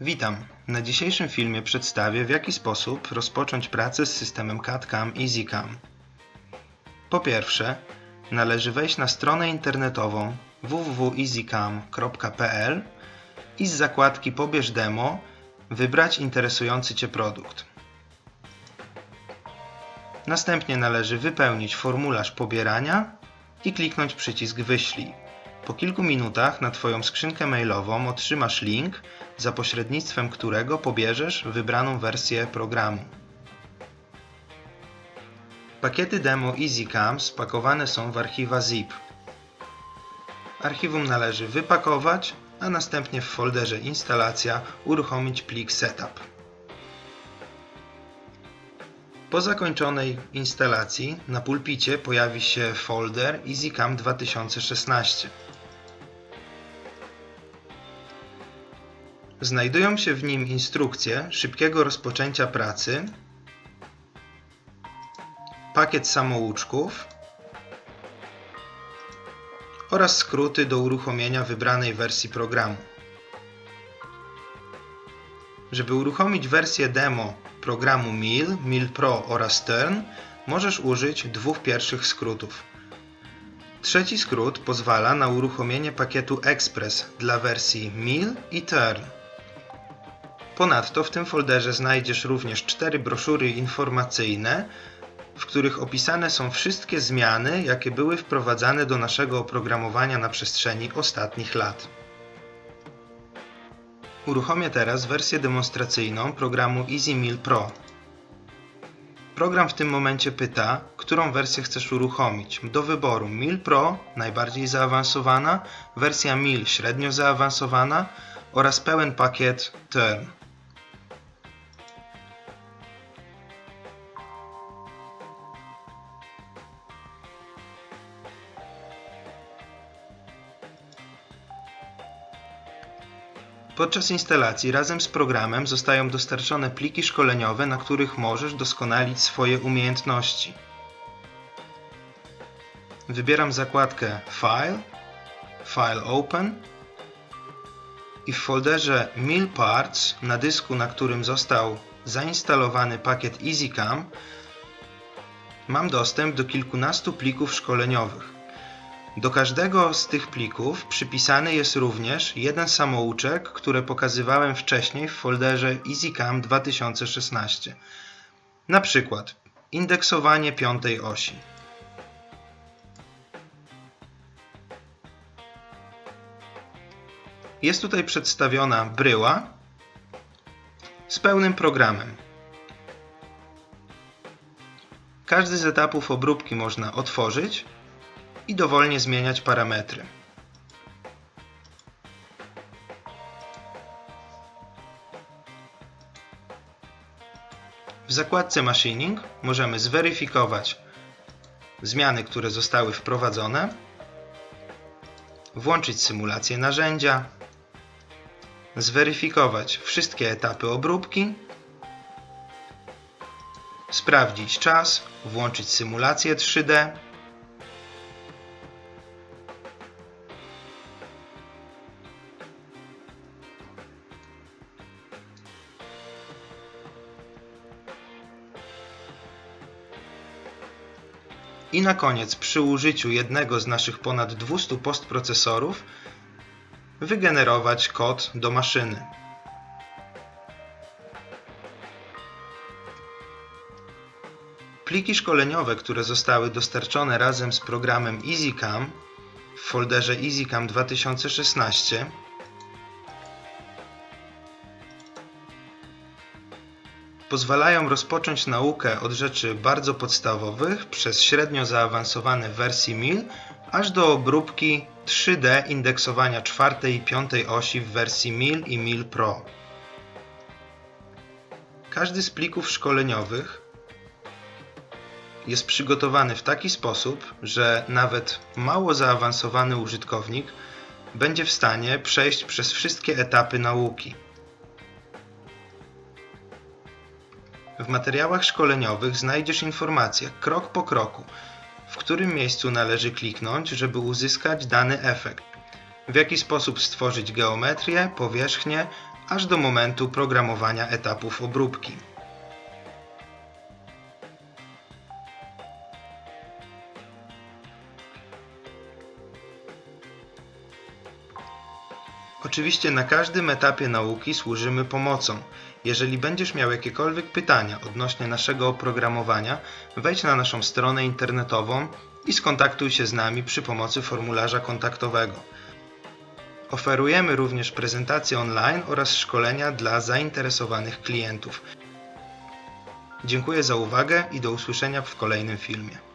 Witam. Na dzisiejszym filmie przedstawię w jaki sposób rozpocząć pracę z systemem CAD-CAM EasyCam. Po pierwsze, należy wejść na stronę internetową www.easycam.pl i z zakładki Pobierz demo wybrać interesujący Cię produkt. Następnie należy wypełnić formularz pobierania i kliknąć przycisk Wyślij. Po kilku minutach na Twoją skrzynkę mailową otrzymasz link, za pośrednictwem którego pobierzesz wybraną wersję programu. Pakiety demo EasyCam spakowane są w archiwa zip. Archiwum należy wypakować, a następnie w folderze Instalacja uruchomić plik Setup. Po zakończonej instalacji na pulpicie pojawi się folder EasyCam 2016. Znajdują się w nim instrukcje szybkiego rozpoczęcia pracy, pakiet samouczków oraz skróty do uruchomienia wybranej wersji programu. Żeby uruchomić wersję demo programu MIL, MIL Pro oraz Turn, możesz użyć dwóch pierwszych skrótów. Trzeci skrót pozwala na uruchomienie pakietu Express dla wersji MIL i Turn. Ponadto w tym folderze znajdziesz również cztery broszury informacyjne, w których opisane są wszystkie zmiany, jakie były wprowadzane do naszego oprogramowania na przestrzeni ostatnich lat. Uruchomię teraz wersję demonstracyjną programu EasyMill Pro. Program w tym momencie pyta, którą wersję chcesz uruchomić. Do wyboru Mill Pro, najbardziej zaawansowana, wersja Mill średnio zaawansowana oraz pełen pakiet Turn. Podczas instalacji razem z programem zostają dostarczone pliki szkoleniowe, na których możesz doskonalić swoje umiejętności. Wybieram zakładkę File, File Open i w folderze Mill Parts na dysku, na którym został zainstalowany pakiet EasyCam mam dostęp do kilkunastu plików szkoleniowych. Do każdego z tych plików przypisany jest również jeden samouczek, który pokazywałem wcześniej w folderze EasyCam 2016. Na przykład indeksowanie piątej osi. Jest tutaj przedstawiona bryła z pełnym programem. Każdy z etapów obróbki można otworzyć i dowolnie zmieniać parametry. W zakładce Machining możemy zweryfikować zmiany, które zostały wprowadzone, włączyć symulację narzędzia, zweryfikować wszystkie etapy obróbki, sprawdzić czas, włączyć symulację 3D, I na koniec, przy użyciu jednego z naszych ponad 200 postprocesorów, wygenerować kod do maszyny. Pliki szkoleniowe, które zostały dostarczone razem z programem EasyCam w folderze EasyCam 2016 pozwalają rozpocząć naukę od rzeczy bardzo podstawowych przez średnio zaawansowane wersje MIL aż do obróbki 3D indeksowania czwartej i piątej osi w wersji MIL i MIL Pro. Każdy z plików szkoleniowych jest przygotowany w taki sposób, że nawet mało zaawansowany użytkownik będzie w stanie przejść przez wszystkie etapy nauki. W materiałach szkoleniowych znajdziesz informacje krok po kroku, w którym miejscu należy kliknąć, żeby uzyskać dany efekt, w jaki sposób stworzyć geometrię, powierzchnię aż do momentu programowania etapów obróbki. Oczywiście na każdym etapie nauki służymy pomocą. Jeżeli będziesz miał jakiekolwiek pytania odnośnie naszego oprogramowania, wejdź na naszą stronę internetową i skontaktuj się z nami przy pomocy formularza kontaktowego. Oferujemy również prezentacje online oraz szkolenia dla zainteresowanych klientów. Dziękuję za uwagę i do usłyszenia w kolejnym filmie.